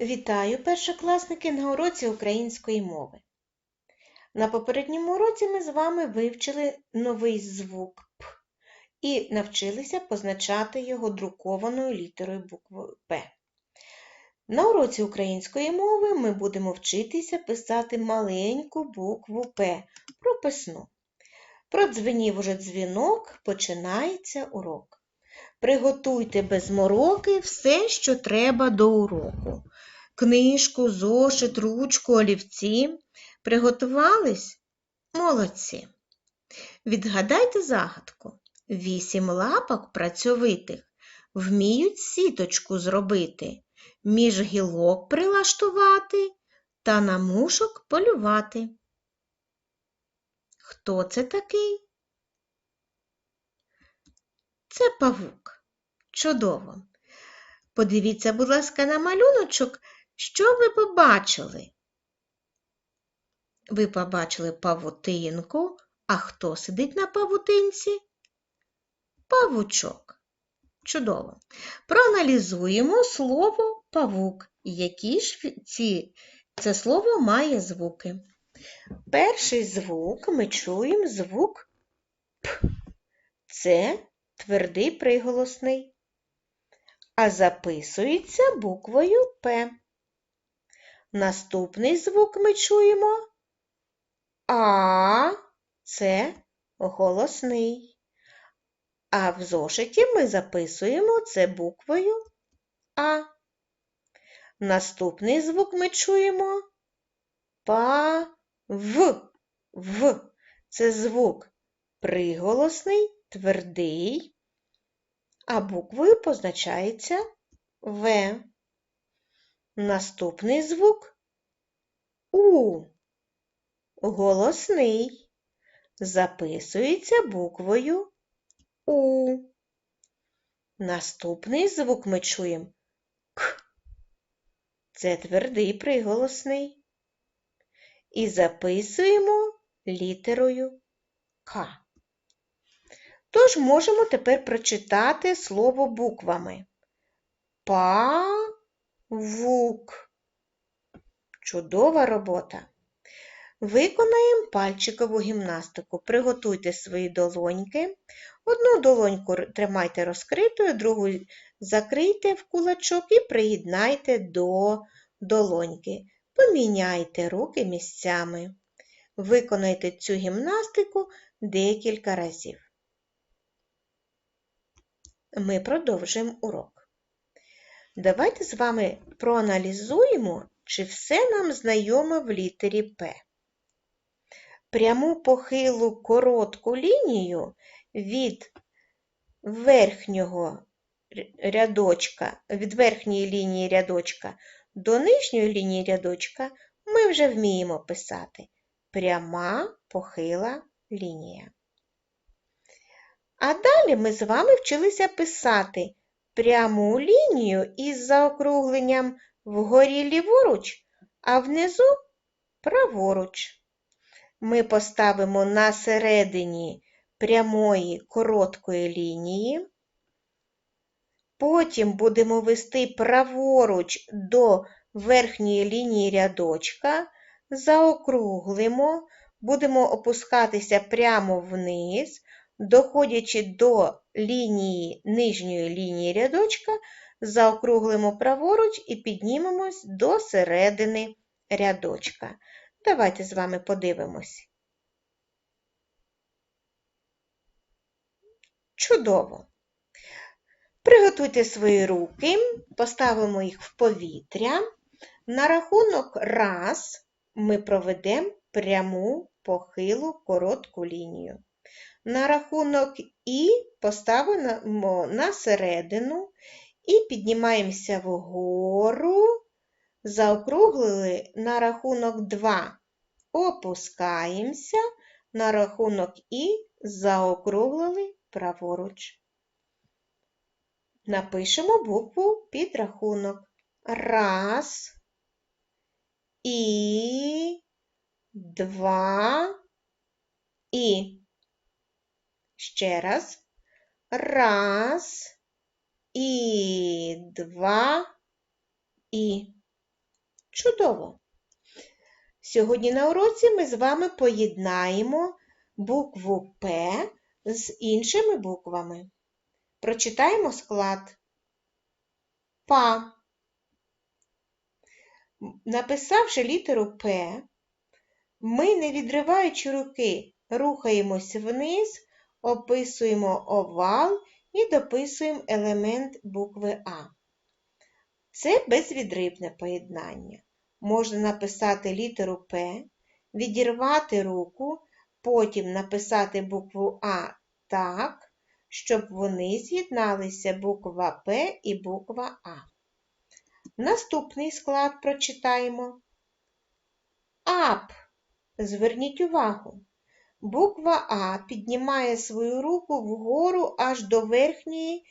Вітаю, першокласники, на уроці української мови. На попередньому уроці ми з вами вивчили новий звук П і навчилися позначати його друкованою літерою буквою П. На уроці української мови ми будемо вчитися писати маленьку букву П прописну. Продзвенів уже дзвінок, починається урок. Приготуйте без мороки все, що треба до уроку. Книжку, зошит, ручку, олівці. Приготувались? Молодці. Відгадайте загадку. Вісім лапок працьовитих вміють сіточку зробити, між гілок прилаштувати та на мушок полювати. Хто це такий? Це павук. Чудово. Подивіться, будь ласка, на малюночок, що ви побачили? Ви побачили павутинку, а хто сидить на павутинці? Павучок. Чудово. Проаналізуємо слово павук. Які ж ці, це слово має звуки? Перший звук ми чуємо звук П. Це твердий приголосний, а записується буквою П. Наступний звук ми чуємо А, це голосний. А в зошиті ми записуємо це буквою А. Наступний звук ми чуємо па в. В. Це звук приголосний, твердий, а буквою позначається В. Наступний звук У. Голосний. Записується буквою У. Наступний звук ми чуємо К. Це твердий приголосний. І записуємо літерою К. Тож можемо тепер прочитати слово буквами. Павук. Чудова робота. Виконаємо пальчикову гімнастику. Приготуйте свої долоньки. Одну долоньку тримайте розкритою, другу закрийте в кулачок і приєднайте до долоньки. Поміняйте руки місцями. Виконайте цю гімнастику декілька разів. Ми продовжуємо урок. Давайте з вами проаналізуємо, чи все нам знайоме в літері П. Пряму похилу коротку лінію від верхнього рядочка, від верхньої лінії рядочка до нижньої лінії рядочка ми вже вміємо писати пряма похила лінія. А далі ми з вами вчилися писати пряму лінію із заокругленням вгорі ліворуч, а внизу праворуч. Ми поставимо на середині прямої короткої лінії. Потім будемо вести праворуч до верхньої лінії рядочка, заокруглимо, будемо опускатися прямо вниз, доходячи до лінії нижньої лінії рядочка, заокруглимо праворуч і піднімемось до середини рядочка. Давайте з вами подивимось. Чудово! Приготуйте свої руки, поставимо їх в повітря. На рахунок раз ми проведемо пряму похилу коротку лінію. На рахунок І поставимо на середину і піднімаємося вгору, заокруглили на рахунок 2, опускаємося, на рахунок І заокруглили праворуч. Напишемо букву підрахунок. Раз, і, два, і. Ще раз. Раз, і, два, і. Чудово! Сьогодні на уроці ми з вами поєднаємо букву П з іншими буквами. Прочитаємо склад ПА. Написавши літеру П, ми, не відриваючи руки, рухаємось вниз, описуємо овал і дописуємо елемент букви А. Це безвідривне поєднання. Можна написати літеру П, відірвати руку, потім написати букву А так, щоб вони з'єдналися буква П і буква А. Наступний склад прочитаємо. АП. Зверніть увагу. Буква А піднімає свою руку вгору аж до верхньої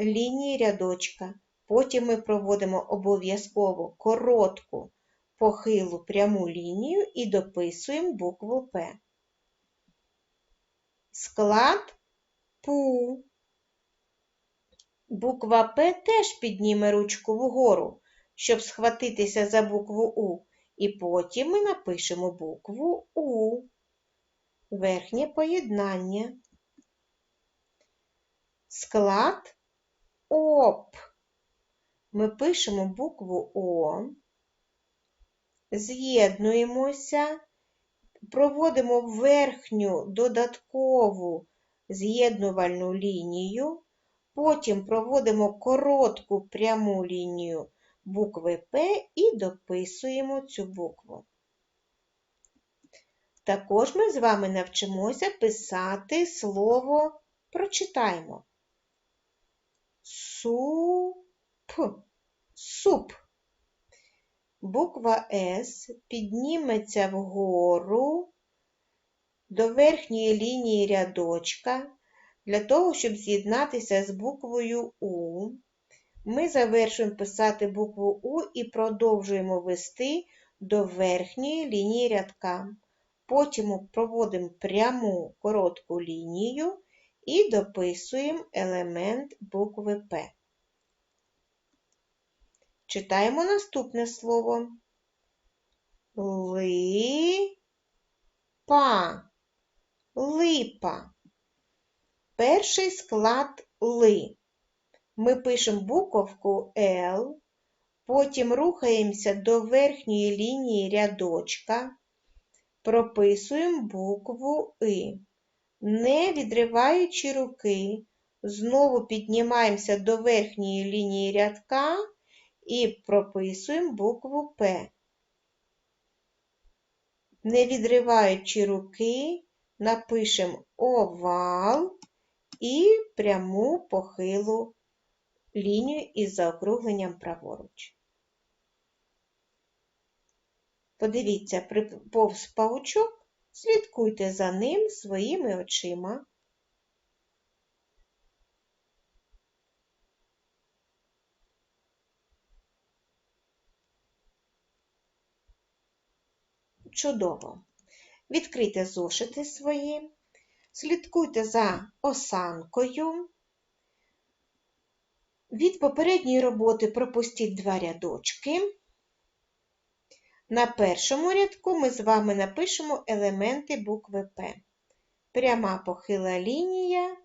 лінії рядочка. Потім ми проводимо обов'язково коротку похилу пряму лінію і дописуємо букву П. Склад ПУ. Буква П теж підніме ручку вгору, щоб схватитися за букву У, і потім ми напишемо букву У. Верхнє поєднання. Склад ОП. Ми пишемо букву О, з'єднуємося, проводимо верхню додаткову з'єднувальну лінію, потім проводимо коротку пряму лінію букви П і дописуємо цю букву. Також ми з вами навчимося писати слово прочитаємо. Суп. Суп. Буква С підніметься вгору до верхньої лінії рядочка для того, щоб з'єднатися з буквою У. Ми завершуємо писати букву У і продовжуємо вести до верхньої лінії рядка. Потім проводимо пряму коротку лінію і дописуємо елемент букви П. Читаємо наступне слово. Липа. Липа. Перший склад ли. Ми пишемо буковку Л, потім рухаємося до верхньої лінії рядочка, прописуємо букву И. Не відриваючи руки, знову піднімаємося до верхньої лінії рядка і прописуємо букву П. Не відриваючи руки, напишемо овал і пряму похилу лінію із заокругленням праворуч. Подивіться, повз паучок, слідкуйте за ним своїми очима. Чудово! Відкрийте зошити свої, слідкуйте за осанкою. Від попередньої роботи пропустіть два рядочки. На першому рядку ми з вами напишемо елементи букви П. Пряма похила лінія,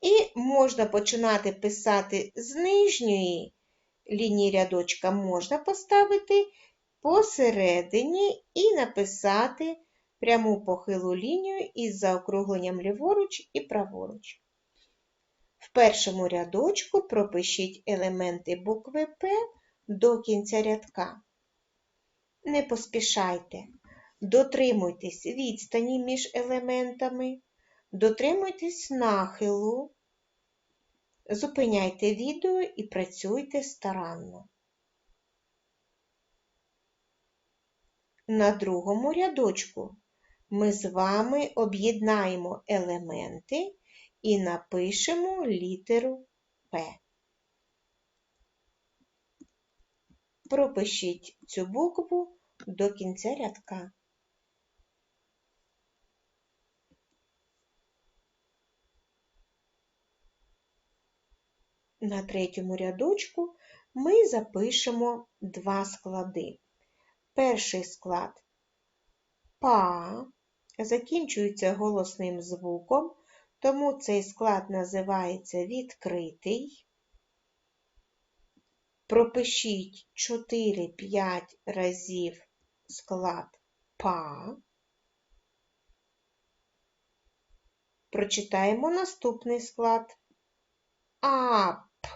і можна починати писати з нижньої лінії рядочка, можна поставити посередині і написати пряму похилу лінію із заокругленням ліворуч і праворуч. В першому рядочку пропишіть елементи букви П до кінця рядка. Не поспішайте, дотримуйтесь відстані між елементами, дотримуйтесь нахилу, зупиняйте відео і працюйте старанно. На другому рядочку ми з вами об'єднаємо елементи і напишемо літеру П. Пропишіть цю букву до кінця рядка. На третьому рядочку ми запишемо два склади. Перший склад па закінчується голосним звуком, тому цей склад називається відкритий. Пропишіть 4-5 разів склад па. Прочитаємо наступний склад ап.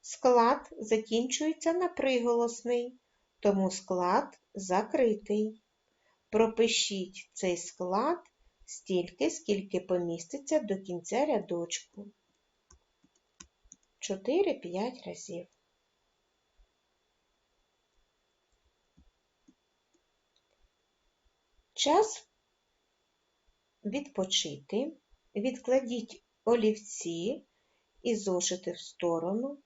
Склад закінчується на приголосний, тому склад закритий. Пропишіть цей склад стільки, скільки поміститься до кінця рядочку. 4-5 разів. Час відпочити. Відкладіть олівці і зошити в сторону,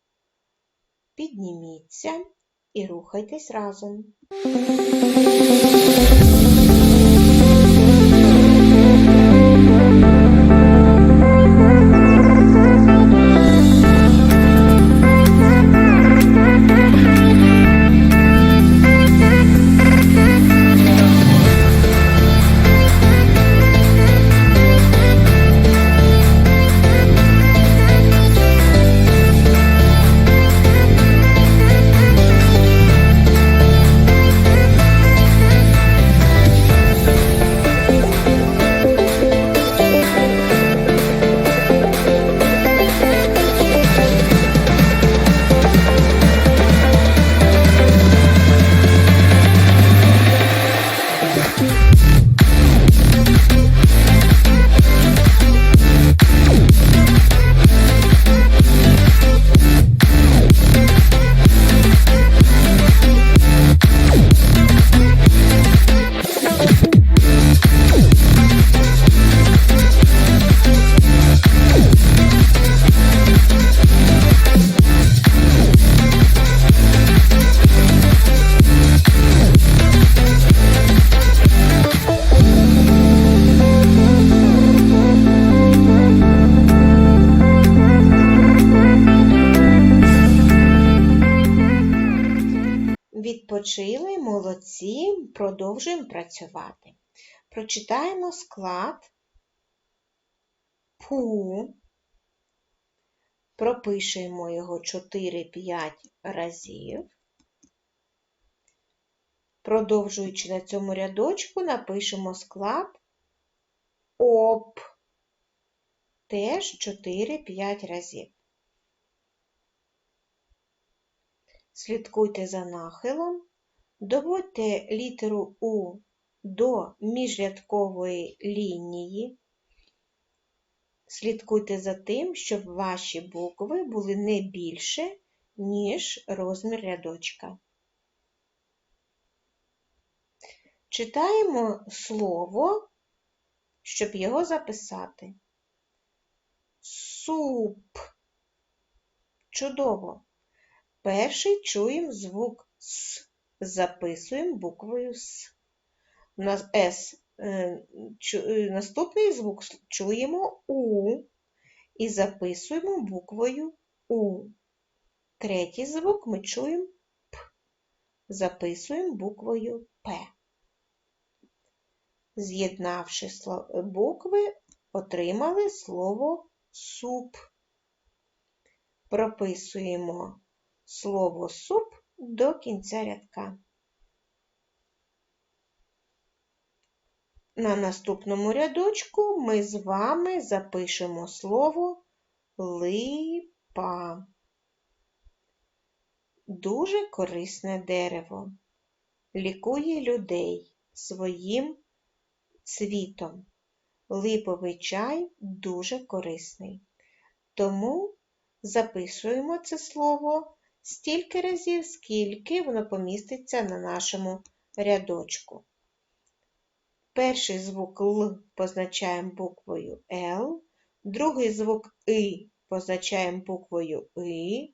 підніміться і рухайтесь разом. Відпочили, молодці, продовжуємо працювати. Прочитаємо склад пу, пропишемо його 4-5 разів. Продовжуючи на цьому рядочку, напишемо склад оп, теж 4-5 разів. Слідкуйте за нахилом, доводьте літеру У до міжрядкової лінії. Слідкуйте за тим, щоб ваші букви були не більше, ніж розмір рядочка. Читаємо слово, щоб його записати. Суп. Чудово! Перший чуємо звук С, записуємо буквою С. У нас С. Е, е, наступний звук чуємо У і записуємо буквою У. Третій звук ми чуємо П, записуємо буквою П. З'єднавши букви, отримали слово суп. Прописуємо слово суп до кінця рядка. На наступному рядочку ми з вами запишемо слово липа. Дуже корисне дерево. Лікує людей своїм цвітом. Липовий чай дуже корисний. Тому записуємо це слово стільки разів, скільки воно поміститься на нашому рядочку. Перший звук Л позначаємо буквою Л, другий звук И позначаємо буквою И,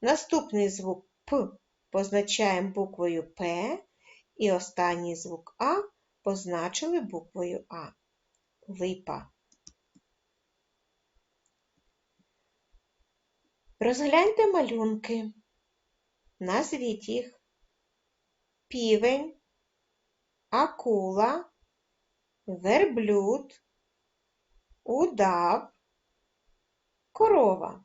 наступний звук П позначаємо буквою П, і останній звук А позначили буквою А. Липа. Розгляньте малюнки. Назвіть їх. півень, акула, верблюд, удав, корова.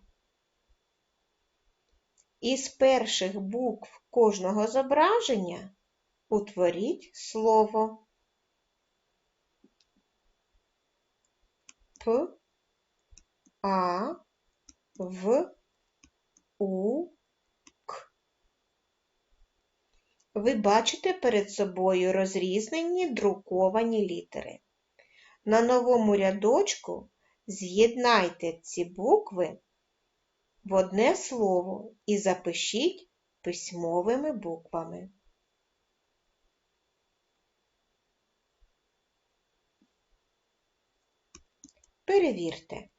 Із перших букв кожного зображення утворіть слово П, А, В, У, К. Ви бачите перед собою розрізнені друковані літери. На новому рядочку з'єднайте ці букви в одне слово і запишіть письмовими буквами. Перевірте.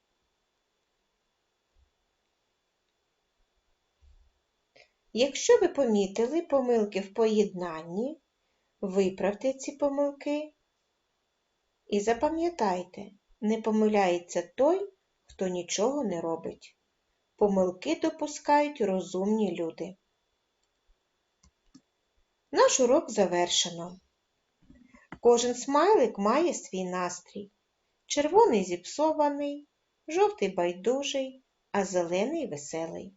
Якщо ви помітили помилки в поєднанні, виправте ці помилки і запам'ятайте, не помиляється той, хто нічого не робить. Помилки допускають розумні люди. Наш урок завершено. Кожен смайлик має свій настрій. Червоний зіпсований, жовтий байдужий, а зелений веселий.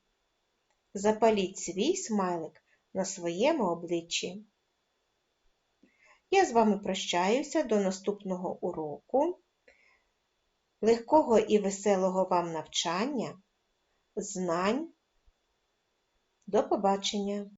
Запаліть свій смайлик на своєму обличчі. Я з вами прощаюся до наступного уроку. Легкого і веселого вам навчання, знань. До побачення!